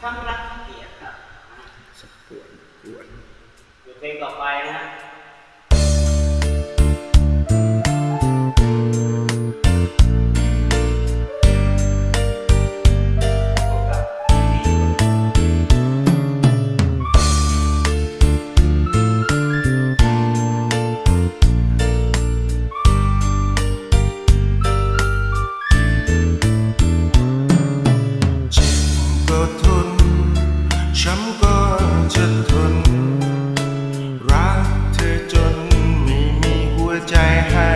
ทั้งรักทั้งเกลียดครับสักปวนปวนอยู่เพลงต่อไปนะ ก็จะทน รักเธอจนไม่มีหัวใจให้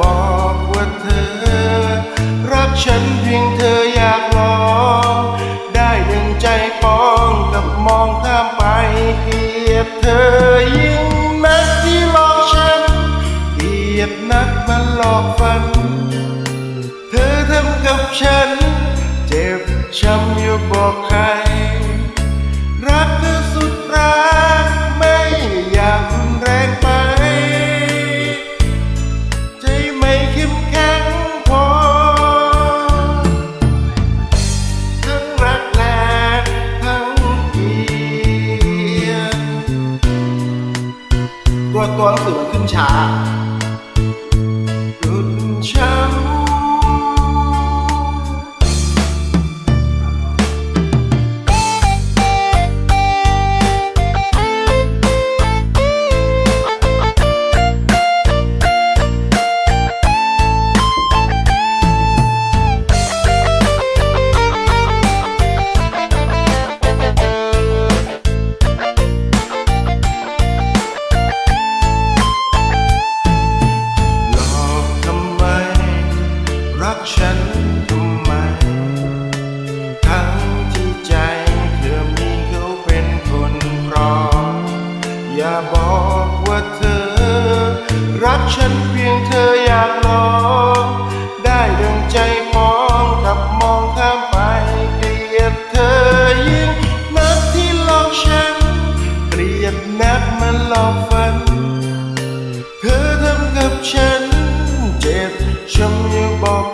บอกว่าเธอ รักฉันเพียงเธออยากลองได้ดึงใจปองกับมองข้ามไปเกลียดเธอยิ่งนักที่หลอกฉันเกลียดนักมันหลอกฝัน เธอทำกับฉัน เจ็บช้ำอยู่บอกใคร ตัวหนังสือมันขึ้นช้า อย่าบอกว่าเธอ รักฉันเพียงเธออยากลอง ได้ดังใจมองกับมองข้ามไปเกลียดเธอยิ่งนักที่หลอกฉัน เกลียดนักมันหลอกฝัน เธอทำกับฉัน เจ็บช้ำยังบอก